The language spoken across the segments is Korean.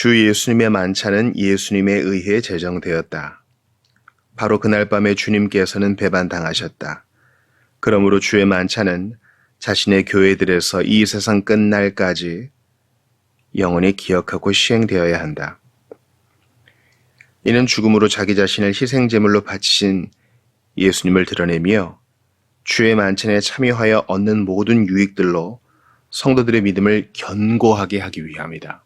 주 예수님의 만찬은 예수님에 의해 제정되었다. 바로 그날 밤에 주님께서는 배반당하셨다. 그러므로 주의 만찬은 자신의 교회들에서 이 세상 끝날까지 영원히 기억하고 시행되어야 한다. 이는 죽음으로 자기 자신을 희생제물로 바치신 예수님을 드러내며 주의 만찬에 참여하여 얻는 모든 유익들로 성도들의 믿음을 견고하게 하기 위함이다.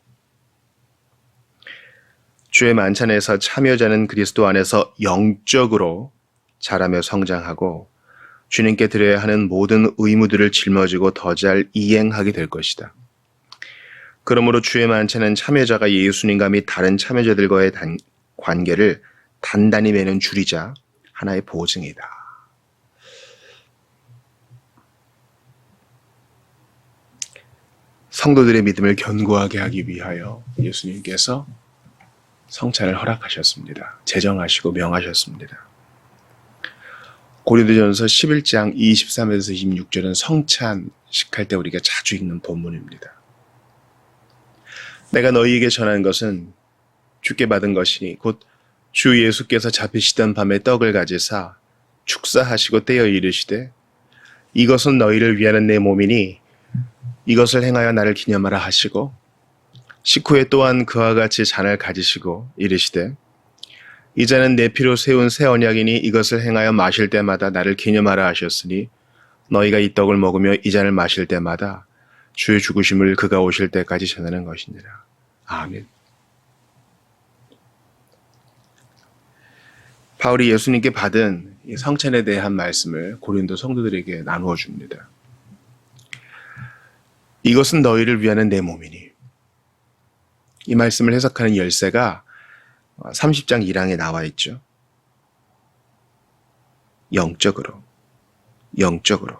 주의 만찬에서 참여자는 그리스도 안에서 영적으로 자라며 성장하고 주님께 드려야 하는 모든 의무들을 짊어지고 더 잘 이행하게 될 것이다. 그러므로 주의 만찬은 참여자가 예수님과 및 다른 참여자들과의 단- 관계를 단단히 매는 줄이자 하나의 보증이다. 성도들의 믿음을 견고하게 하기 위하여 예수님께서 성찬을 허락하셨습니다. 제정하시고 명하셨습니다. 고린도전서 11장 23에서 26절은 성찬식할 때 우리가 자주 읽는 본문입니다. 내가 너희에게 전한 것은 주께 받은 것이니 곧 주 예수께서 잡히시던 밤에 떡을 가지사 축사하시고 떼어 이르시되 이것은 너희를 위하는 내 몸이니 이것을 행하여 나를 기념하라 하시고 식후에 또한 그와 같이 잔을 가지시고 이르시되 이 잔은 내 피로 세운 새 언약이니 이것을 행하여 마실 때마다 나를 기념하라 하셨으니 너희가 이 떡을 먹으며 이 잔을 마실 때마다 주의 죽으심을 그가 오실 때까지 전하는 것이니라. 아멘. 바울이 예수님께 받은 이 성찬에 대한 말씀을 고린도 성도들에게 나누어 줍니다. 이것은 너희를 위하는 내 몸이니. 이 말씀을 해석하는 열쇠가 30장 1항에 나와 있죠. 영적으로, 영적으로,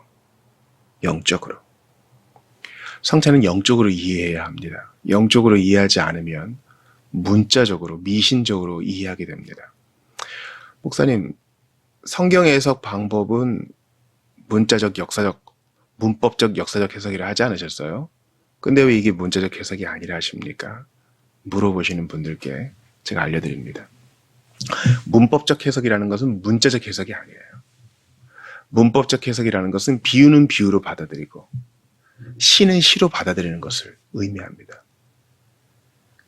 영적으로. 성찬은 영적으로 이해해야 합니다. 영적으로 이해하지 않으면 문자적으로, 미신적으로 이해하게 됩니다. 목사님, 성경 해석 방법은 문자적, 역사적, 문법적, 역사적 해석이라 하지 않으셨어요? 근데 왜 이게 문자적 해석이 아니라 하십니까? 물어보시는 분들께 제가 알려드립니다. 문법적 해석이라는 것은 문자적 해석이 아니에요. 문법적 해석이라는 것은 비유는 비유로 받아들이고 시는 시로 받아들이는 것을 의미합니다.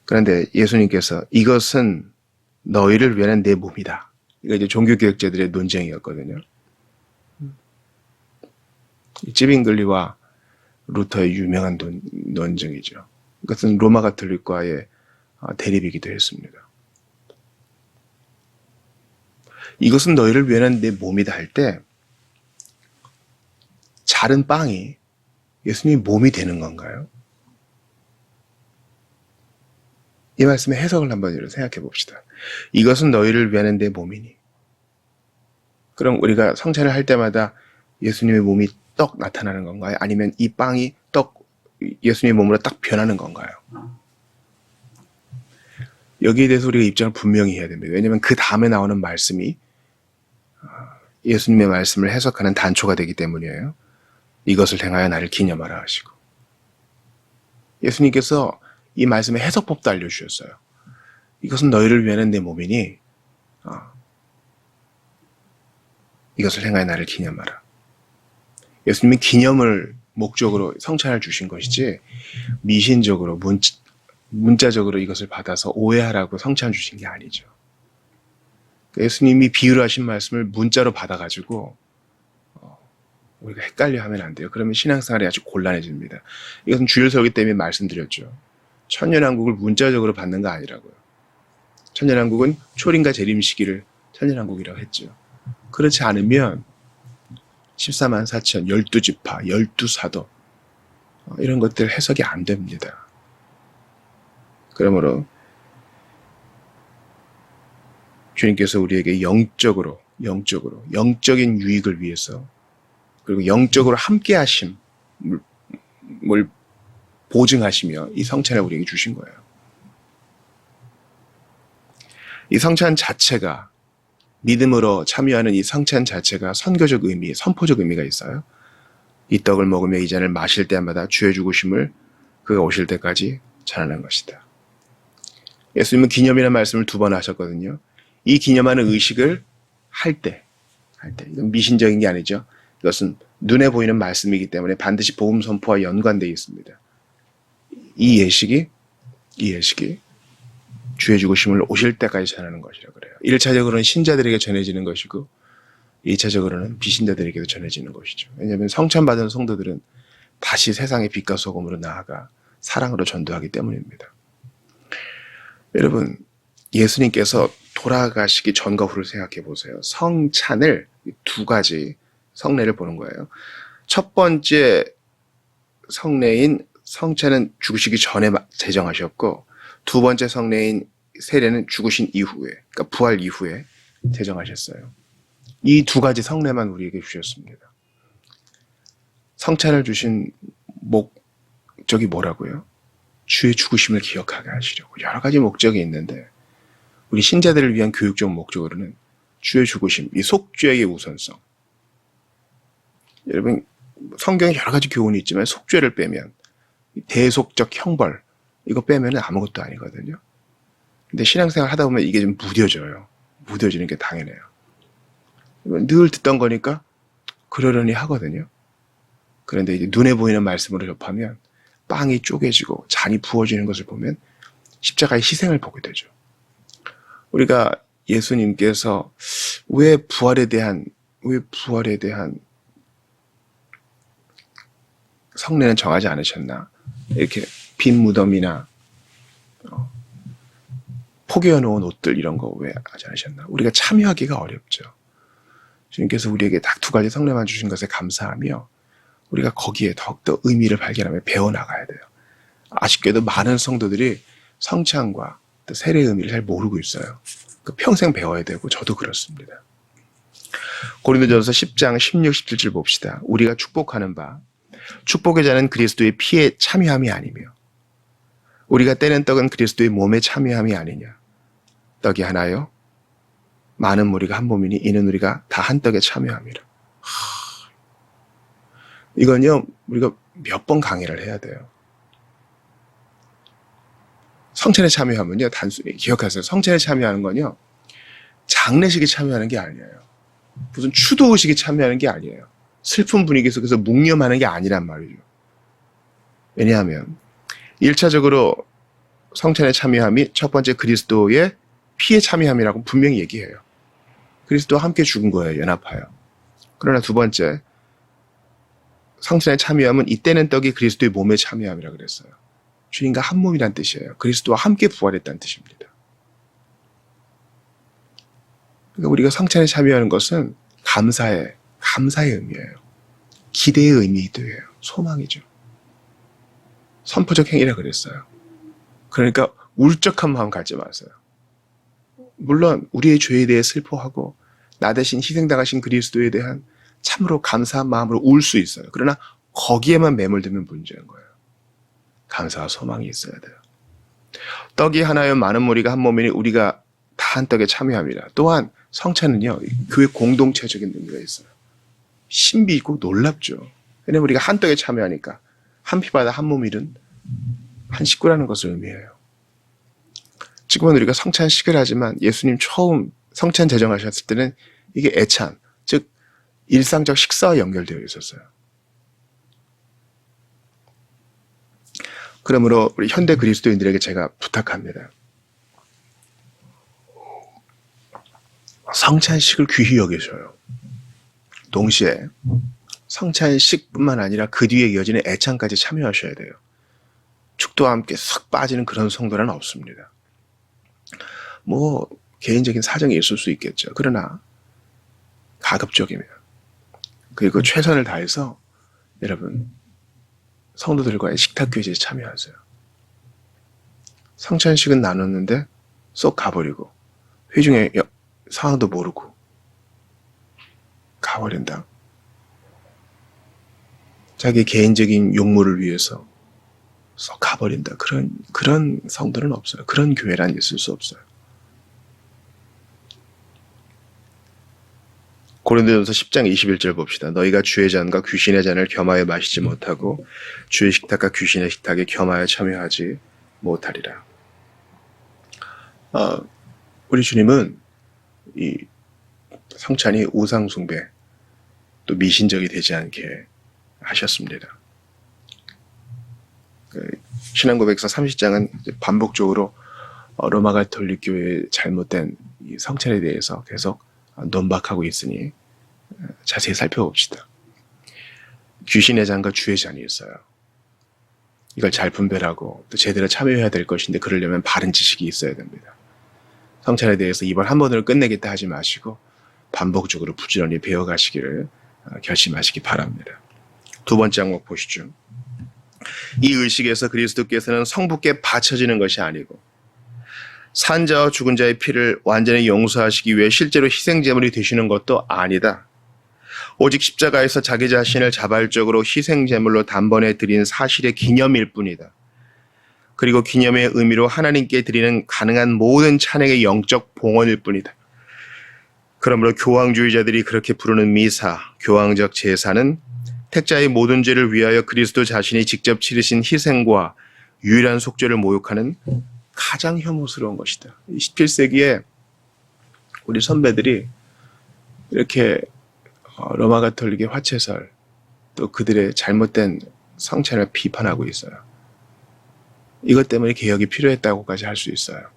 그런데 예수님께서 이것은 너희를 위한 내 몸이다. 이거 이제 종교개혁자들의 논쟁이었거든요. 찌빙글리와 루터의 유명한 논, 논쟁이죠. 이것은 로마 가톨릭과의 어, 대립이기도 했습니다. 이것은 너희를 위한 내 몸이다 할 때 자른 빵이 예수님이 몸이 되는 건가요? 이 말씀의 해석을 한번 생각해 봅시다. 이것은 너희를 위한 내 몸이니. 그럼 우리가 성찬을 할 때마다 예수님의 몸이 떡 나타나는 건가요? 아니면 이 빵이 떡 예수님의 몸으로 딱 변하는 건가요? 여기에 대해서 우리가 입장을 분명히 해야 됩니다. 왜냐하면 그 다음에 나오는 말씀이 어, 예수님의 말씀을 해석하는 단초가 되기 때문이에요. 이것을 행하여 나를 기념하라 하시고 예수님께서 이 말씀의 해석법도 알려주셨어요. 이것은 너희를 위한 내 몸이니 어, 이것을 행하여 나를 기념하라. 예수님이 기념을 목적으로 성찬을 주신 것이지 미신적으로 문, 문자적으로 이것을 받아서 오해하라고 성찬 주신 게 아니죠. 예수님이 비유로 하신 말씀을 문자로 받아가지고 어, 우리가 헷갈려 하면 안 돼요. 그러면 신앙생활이 아주 곤란해집니다. 이것은 주일 설교 때문에 말씀드렸죠. 천년왕국을 문자적으로 받는 거 아니라고요. 천년왕국은 초림과 재림 시기를 천년왕국이라고 했죠. 그렇지 않으면 14만 4천, 12지파, 12사도 어, 이런 것들 해석이 안 됩니다. 그러므로 주님께서 우리에게 영적으로, 영적으로, 영적인 유익을 위해서 그리고 영적으로 함께 하심을 보증하시며 이 성찬을 우리에게 주신 거예요. 이 성찬 자체가 믿음으로 참여하는 이 성찬 자체가 선교적 의미, 선포적 의미가 있어요. 이 떡을 먹으며 이 잔을 마실 때마다 주의 죽으심을 그가 오실 때까지 전하는 것이다. 예수님은 기념이라는 말씀을 두 번 하셨거든요. 이 기념하는 의식을 할 때, 할 때, 이건 미신적인 게 아니죠. 이것은 눈에 보이는 말씀이기 때문에 반드시 복음 선포와 연관되어 있습니다. 이 예식이, 이 예식이 주의 죽으심을 오실 때까지 전하는 것이라 그래요. 1차적으로는 신자들에게 전해지는 것이고, 2차적으로는 비신자들에게도 전해지는 것이죠. 왜냐하면 성찬받은 성도들은 다시 세상의 빛과 소금으로 나아가 사랑으로 전도하기 때문입니다. 여러분, 예수님께서 돌아가시기 전과 후를 생각해 보세요. 성찬을 두 가지 성례를 보는 거예요. 첫 번째 성례인 성찬은 죽으시기 전에 마- 제정하셨고, 두 번째 성례인 세례는 죽으신 이후에, 그러니까 부활 이후에 제정하셨어요. 이 두 가지 성례만 우리에게 주셨습니다. 성찬을 주신 목적이 뭐라고요? 주의 죽으심을 기억하게 하시려고 여러 가지 목적이 있는데 우리 신자들을 위한 교육적 목적으로는 주의 죽으심, 이 속죄의 우선성. 여러분 성경에 여러 가지 교훈이 있지만 속죄를 빼면 이 대속적 형벌 이거 빼면 아무것도 아니거든요. 근데 신앙생활 하다 보면 이게 좀 무뎌져요. 무뎌지는 게 당연해요. 늘 듣던 거니까 그러려니 하거든요. 그런데 이제 눈에 보이는 말씀으로 접하면 빵이 쪼개지고 잔이 부어지는 것을 보면 십자가의 희생을 보게 되죠. 우리가 예수님께서 왜 부활에 대한 왜 부활에 대한 성례는 정하지 않으셨나? 이렇게 빈 무덤이나 어, 포개어 놓은 옷들 이런 거 왜 하지 않으셨나? 우리가 참여하기가 어렵죠. 주님께서 우리에게 딱 두 가지 성례만 주신 것에 감사하며 우리가 거기에 더욱더 의미를 발견하며 배워나가야 돼요. 아쉽게도 많은 성도들이 성찬과 또 세례의 의미를 잘 모르고 있어요. 그 평생 배워야 되고 저도 그렇습니다. 고린도전서 10장 16, 17절 봅시다. 우리가 축복하는 바 축복의 자는 그리스도의 피에 참여함이 아니며 우리가 떼는 떡은 그리스도의 몸에 참여함이 아니냐. 떡이 하나요? 많은 무리가 한 몸이니 이는 우리가 다 한 떡에 참여함이라. 하, 이건요 우리가 몇 번 강의를 해야 돼요. 성찬에 참여하면요 단순히 기억하세요. 성찬에 참여하는 건요 장례식에 참여하는 게 아니에요. 무슨 추도 의식에 참여하는 게 아니에요. 슬픈 분위기 속에서 묵념하는 게 아니란 말이죠. 왜냐하면 1차적으로 성찬에 참여함이 첫 번째 그리스도의 피에 참여함이라고 분명히 얘기해요. 그리스도와 함께 죽은 거예요. 연합하여. 그러나 두 번째 성찬에 참여함은 이때는 떡이 그리스도의 몸에 참여함이라 그랬어요. 주님과 한 몸이란 뜻이에요. 그리스도와 함께 부활했다는 뜻입니다. 그러니까 우리가 성찬에 참여하는 것은 감사의 감사의 의미예요. 기대의 의미도 해요. 소망이죠. 선포적 행위라 그랬어요. 그러니까 울적한 마음 갖지 마세요. 물론 우리의 죄에 대해 슬퍼하고 나 대신 희생당하신 그리스도에 대한 참으로 감사한 마음으로 울 수 있어요. 그러나 거기에만 매몰되면 문제인 거예요. 감사와 소망이 있어야 돼요. 떡이 하나여 많은 무리가 한 몸이니 우리가 다 한 떡에 참여합니다. 또한 성찬은요, 교회 공동체적인 의미가 있어요. 신비 있고 놀랍죠. 왜냐면 우리가 한 떡에 참여하니까 한 피바다 한 몸이든 한 식구라는 것을 의미해요. 지금은 우리가 성찬식을 하지만 예수님 처음 성찬 제정하셨을 때는 이게 애찬, 즉 일상적 식사와 연결되어 있었어요. 그러므로 우리 현대 그리스도인들에게 제가 부탁합니다. 성찬식을 귀히 여기셔요. 동시에 성찬식뿐만 아니라 그 뒤에 이어지는 애찬까지 참여하셔야 돼요. 축도와 함께 싹 빠지는 그런 성도는 없습니다. 뭐 개인적인 사정이 있을 수 있겠죠. 그러나 가급적이면 그리고 최선을 다해서 여러분 성도들과의 식탁 교제에 참여하세요. 성찬식은 나눴는데 쏙 가버리고 회중의 여- 상황도 모르고 가버린다. 자기 개인적인 욕물을 위해서 쏙 가버린다. 그런 그런 성도는 없어요. 그런 교회란 있을 수 없어요. 고린도전서 10장 21절 봅시다. 너희가 주의 잔과 귀신의 잔을 겸하여 마시지 못하고 주의 식탁과 귀신의 식탁에 겸하여 참여하지 못하리라. 어, 우리 주님은 이 성찬이 우상 숭배 또 미신적이 되지 않게 하셨습니다. 그 신앙고백서 30장은 반복적으로 어, 로마 가톨릭 교회의 잘못된 이 성찬에 대해서 계속 논박하고 있으니 어, 자세히 살펴봅시다. 귀신의 잔과 주의 잔이 있어요. 이걸 잘 분별하고 또 제대로 참여해야 될 것인데 그러려면 바른 지식이 있어야 됩니다. 성찬에 대해서 이번 한 번으로 끝내겠다 하지 마시고 반복적으로 부지런히 배워가시기를 어, 결심하시기 바랍니다. 두 번째 항목 보시죠. 이 의식에서 그리스도께서는 성부께 바쳐지는 것이 아니고 산자와 죽은 자의 피를 완전히 용서하시기 위해 실제로 희생제물이 되시는 것도 아니다. 오직 십자가에서 자기 자신을 자발적으로 희생제물로 단번에 드린 사실의 기념일 뿐이다. 그리고 기념의 의미로 하나님께 드리는 가능한 모든 찬양의 영적 봉헌일 뿐이다. 그러므로 교황주의자들이 그렇게 부르는 미사, 교황적 제사는 택자의 모든 죄를 위하여 그리스도 자신이 직접 치르신 희생과 유일한 속죄를 모욕하는 가장 혐오스러운 것이다. 17세기에 우리 선배들이 이렇게 어, 로마 가톨릭의 화채설 또 그들의 잘못된 성찬을 비판하고 있어요. 이것 때문에 개혁이 필요했다고까지 할 수 있어요.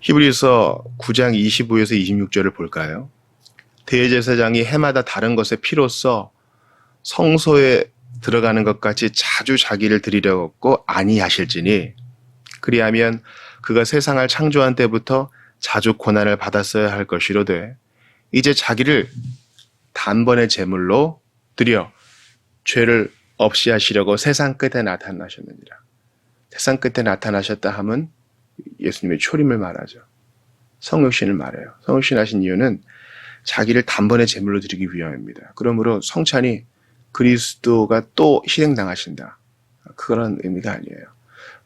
히브리서 9장 25에서 26절을 볼까요? 대제사장이 해마다 다른 것의 피로써 성소에 들어가는 것 같이 자주 자기를 드리려고 아니하실지니 그리하면 그가 세상을 창조한 때부터 자주 고난을 받았어야 할 것이로되 이제 자기를 단번에 제물로 드려 죄를 없이 하시려고 세상 끝에 나타나셨느니라. 세상 끝에 나타나셨다 함은 예수님의 초림을 말하죠. 성육신을 말해요. 성육신 하신 이유는 자기를 단번에 제물로 드리기 위함입니다. 그러므로 성찬이 그리스도가 또 희생당하신다. 그런 의미가 아니에요.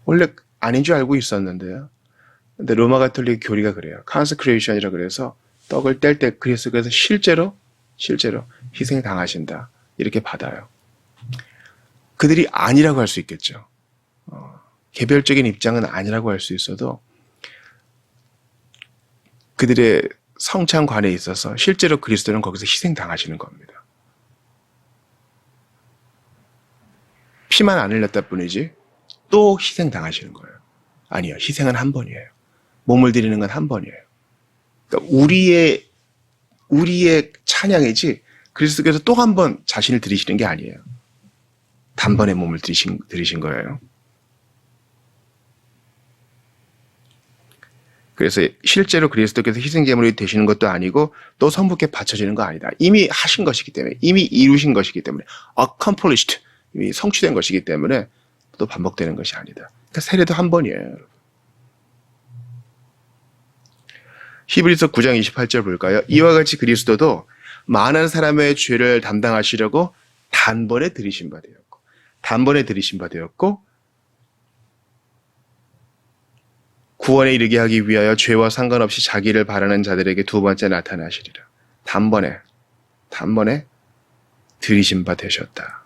원래 아닌 줄 알고 있었는데요. 근데 로마 가톨릭 교리가 그래요. 카운스크레이션이라 그래서 떡을 뗄 때 그리스도께서 실제로 실제로 희생 당하신다. 이렇게 받아요. 그들이 아니라고 할 수 있겠죠. 어, 개별적인 입장은 아니라고 할 수 있어도 그들의 성찬관에 있어서 실제로 그리스도는 거기서 희생 당하시는 겁니다. 피만 안 흘렸다 뿐이지 또 희생당하시는 거예요. 아니요. 희생은 한 번이에요. 몸을 드리는 건 한 번이에요. 그러니까 우리의 우리의 찬양이지 그리스도께서 또 한 번 자신을 드리시는 게 아니에요. 단번에 몸을 드리신, 드리신 거예요. 그래서 실제로 그리스도께서 희생제물이 되시는 것도 아니고 또 성부께 바쳐지는 거 아니다. 이미 하신 것이기 때문에 이미 이루신 것이기 때문에 accomplished 이미 성취된 것이기 때문에 또 반복되는 것이 아니다. 그러니까 세례도 한 번이에요. 히브리서 9장 28절 볼까요? 이와 같이 그리스도도 많은 사람의 죄를 담당하시려고 단번에 들이신 바 되었고 단번에 들이신 바 되었고 구원에 이르게 하기 위하여 죄와 상관없이 자기를 바라는 자들에게 두 번째 나타나시리라. 단번에, 단번에 들이신 바 되셨다.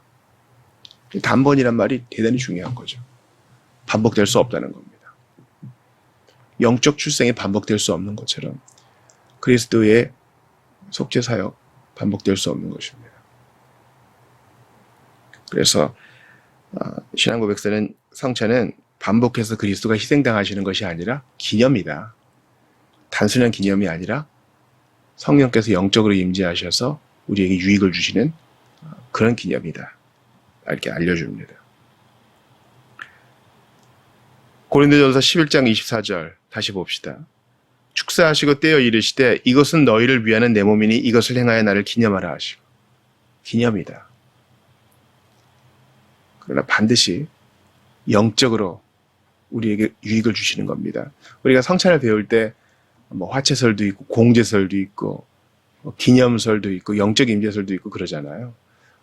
단번이란 말이 대단히 중요한 거죠. 반복될 수 없다는 겁니다. 영적 출생이 반복될 수 없는 것처럼 그리스도의 속죄 사역 반복될 수 없는 것입니다. 그래서 어, 신앙 고백서는 성찬은 반복해서 그리스도가 희생당하시는 것이 아니라 기념이다. 단순한 기념이 아니라 성령께서 영적으로 임재하셔서 우리에게 유익을 주시는 그런 기념이다. 이렇게 알려줍니다. 고린도전서 11장 24절 다시 봅시다. 축사하시고 떼어 이르시되 이것은 너희를 위하는 내 몸이니 이것을 행하여 나를 기념하라 하시고 기념이다. 그러나 반드시 영적으로 우리에게 유익을 주시는 겁니다. 우리가 성찬을 배울 때 뭐 화채설도 있고 공제설도 있고 뭐 기념설도 있고 영적 임재설도 있고 그러잖아요.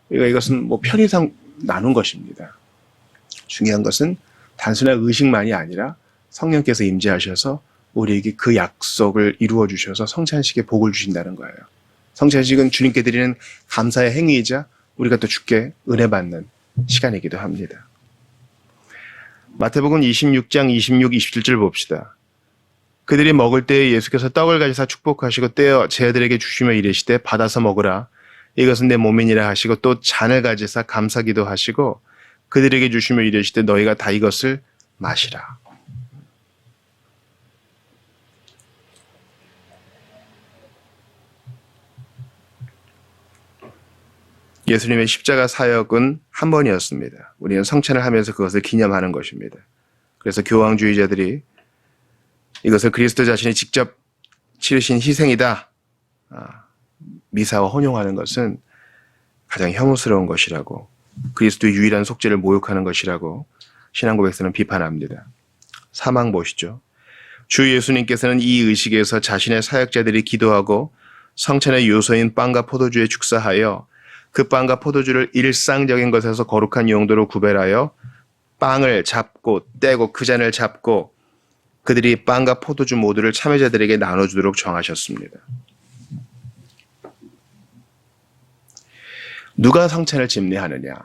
우리가 이것은 뭐 편의상 나눈 것입니다. 중요한 것은 단순한 의식만이 아니라 성령께서 임재하셔서 우리에게 그 약속을 이루어 주셔서 성찬식에 복을 주신다는 거예요. 성찬식은 주님께 드리는 감사의 행위이자 우리가 또 주께 은혜 받는 시간이기도 합니다. 마태복음 26장 26, 27절 봅시다. 그들이 먹을 때에 예수께서 떡을 가지사 축복하시고 떼어 제자들에게 주시며 이르시되 받아서 먹으라. 이것은 내 몸이니라 하시고 또 잔을 가지사 감사기도 하시고 그들에게 주시며 이르시되 너희가 다 이것을 마시라. 예수님의 십자가 사역은 한 번이었습니다. 우리는 성찬을 하면서 그것을 기념하는 것입니다. 그래서 교황주의자들이 이것을 그리스도 자신이 직접 치르신 희생이다. 아, 미사와 혼용하는 것은 가장 혐오스러운 것이라고 그리스도의 유일한 속죄를 모욕하는 것이라고 신앙고백서는 비판합니다. 사망 보시죠. 주 예수님께서는 이 의식에서 자신의 사역자들이 기도하고 성찬의 요소인 빵과 포도주에 축사하여 그 빵과 포도주를 일상적인 것에서 거룩한 용도로 구별하여 빵을 잡고 떼고 그 잔을 잡고 그들이 빵과 포도주 모두를 참여자들에게 나눠주도록 정하셨습니다. 누가 성찬을 집례하느냐?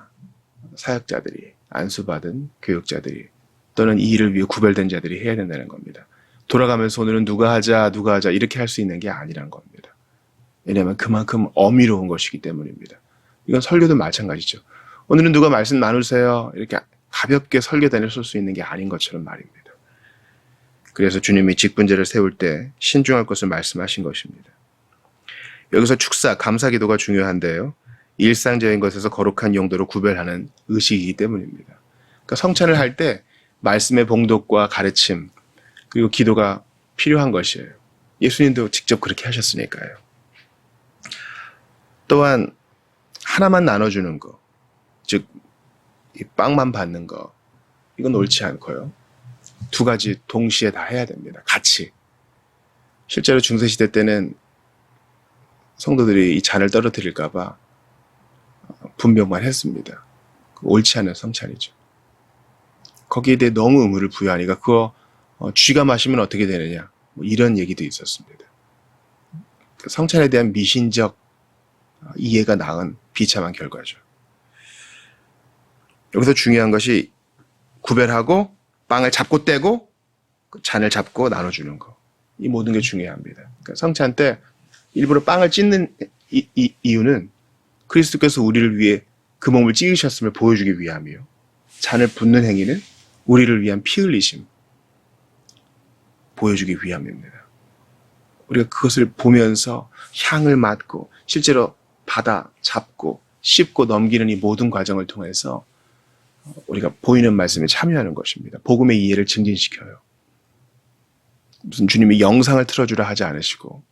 사역자들이, 안수받은 교육자들이, 또는 이 일을 위해 구별된 자들이 해야 된다는 겁니다. 돌아가면서 오늘은 누가 하자, 누가 하자, 이렇게 할 수 있는 게 아니란 겁니다. 왜냐하면 그만큼 어미로운 것이기 때문입니다. 이건 설교도 마찬가지죠. 오늘은 누가 말씀 나누세요. 이렇게 가볍게 설교단을 쓸 수 있는 게 아닌 것처럼 말입니다. 그래서 주님이 직분제를 세울 때 신중할 것을 말씀하신 것입니다. 여기서 축사, 감사 기도가 중요한데요. 일상적인 것에서 거룩한 용도로 구별하는 의식이기 때문입니다. 그러니까 성찬을 할 때 말씀의 봉독과 가르침 그리고 기도가 필요한 것이에요. 예수님도 직접 그렇게 하셨으니까요. 또한 하나만 나눠주는 거, 즉, 이 빵만 받는 거, 이건 옳지 않고요. 두 가지 동시에 다 해야 됩니다. 같이. 실제로 중세시대 때는 성도들이 이 잔을 떨어뜨릴까봐 분명만 했습니다. 옳지 않은 성찬이죠. 거기에 대해 너무 의무를 부여하니까 그거 어, 쥐가 마시면 어떻게 되느냐 뭐 이런 얘기도 있었습니다. 성찬에 대한 미신적 어, 이해가 낳은 비참한 결과죠. 여기서 중요한 것이 구별하고 빵을 잡고 떼고 그 잔을 잡고 나눠주는 거. 이 모든 게 중요합니다. 그러니까 성찬 때 일부러 빵을 찢는 이, 이, 이유는 그리스도께서 우리를 위해 그 몸을 찢으셨음을 보여주기 위함이요. 잔을 붓는 행위는 우리를 위한 피 흘리심 보여주기 위함입니다. 우리가 그것을 보면서 향을 맡고 실제로 받아 잡고 씹고 넘기는 이 모든 과정을 통해서 우리가 보이는 말씀에 참여하는 것입니다. 복음의 이해를 증진시켜요. 무슨 주님이 영상을 틀어주라 하지 않으시고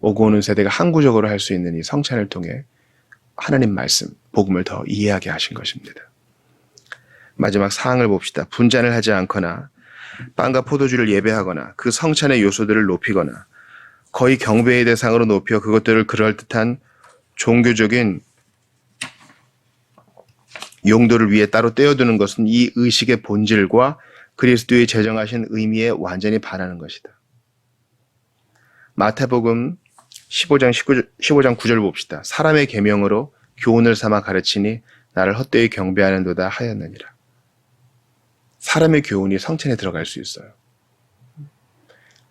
오고 오는 세대가 항구적으로 할 수 있는 이 성찬을 통해 하나님 말씀, 복음을 더 이해하게 하신 것입니다. 마지막 사항을 봅시다. 분잔을 하지 않거나 빵과 포도주를 예배하거나 그 성찬의 요소들을 높이거나 거의 경배의 대상으로 높여 그것들을 그럴듯한 종교적인 용도를 위해 따로 떼어두는 것은 이 의식의 본질과 그리스도의 제정하신 의미에 완전히 반하는 것이다. 마태복음 15장 19, 15장 9절 봅시다. 사람의 계명으로 교훈을 삼아 가르치니 나를 헛되이 경배하는도다 하였느니라. 사람의 교훈이 성찬에 들어갈 수 있어요.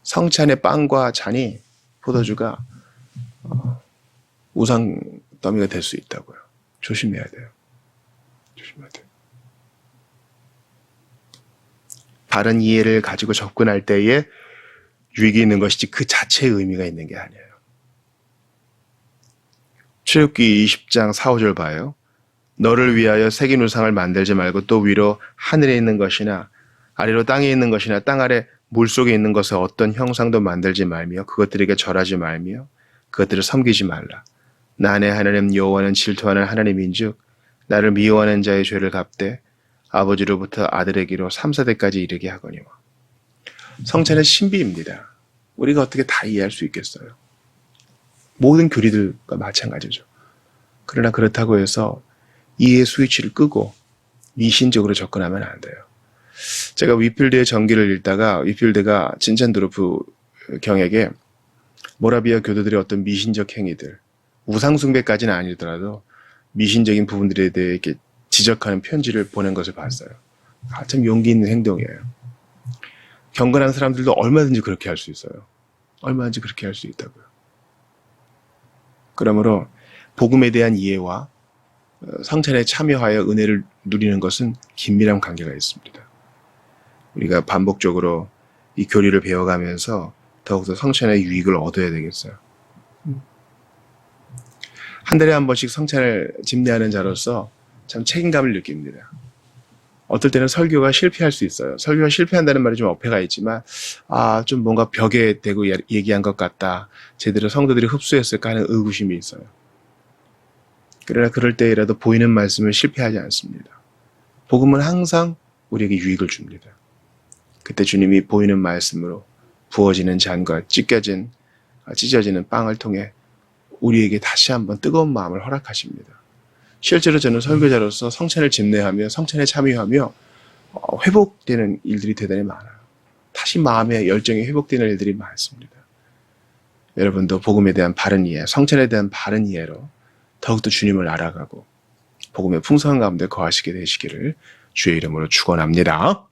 성찬의 빵과 잔이 포도주가 어, 우상 더미가 될 수 있다고요. 조심해야 돼요. 조심해야 돼요. 바른 이해를 가지고 접근할 때에 유익이 있는 것이지 그 자체의 의미가 있는 게 아니에요. 출애굽기 20장 4, 5절 봐요. 너를 위하여 새긴 우상을 만들지 말고 또 위로 하늘에 있는 것이나 아래로 땅에 있는 것이나 땅 아래 물 속에 있는 것을 어떤 형상도 만들지 말며 그것들에게 절하지 말며 그것들을 섬기지 말라. 나의 하나님 여호와는 질투하는 하나님인즉 나를 미워하는 자의 죄를 갚되 아버지로부터 아들에게로 3, 4대까지 이르게 하거니와. 성찬은 신비입니다. 우리가 어떻게 다 이해할 수 있겠어요? 모든 교리들과 마찬가지죠. 그러나 그렇다고 해서 이해 스위치를 끄고 미신적으로 접근하면 안 돼요. 제가 위필드의 전기를 읽다가 위필드가 진찬드로프 경에게 모라비아 교도들의 어떤 미신적 행위들, 우상숭배까지는 아니더라도 미신적인 부분들에 대해 이렇게 지적하는 편지를 보낸 것을 봤어요. 아, 참 용기 있는 행동이에요. 경건한 사람들도 얼마든지 그렇게 할 수 있어요. 얼마든지 그렇게 할 수 있다고요. 그러므로 복음에 대한 이해와 어, 성찬에 참여하여 은혜를 누리는 것은 긴밀한 관계가 있습니다. 우리가 반복적으로 이 교리를 배워가면서 더욱더 성찬의 유익을 얻어야 되겠어요. 한 달에 한 번씩 성찬을 집례하는 자로서 참 책임감을 느낍니다. 어떨 때는 설교가 실패할 수 있어요. 설교가 실패한다는 말이 좀 어폐가 있지만, 아, 좀 뭔가 벽에 대고 야- 얘기한 것 같다. 제대로 성도들이 흡수했을까 하는 의구심이 있어요. 그러나 그럴 때라도 보이는 말씀을 실패하지 않습니다. 복음은 항상 우리에게 유익을 줍니다. 그때 주님이 보이는 말씀으로 부어지는 잔과 찢겨진, 아, 찢어지는 빵을 통해 우리에게 다시 한번 뜨거운 마음을 허락하십니다. 실제로 저는 설교자로서 성찬을 집례하며 성찬에 참여하며 어, 회복되는 일들이 대단히 많아요. 다시 마음의 열정이 회복되는 일들이 많습니다. 여러분도 복음에 대한 바른 이해, 성찬에 대한 바른 이해로 더욱더 주님을 알아가고 복음의 풍성한 가운데 거하시게 되시기를 주의 이름으로 축원합니다.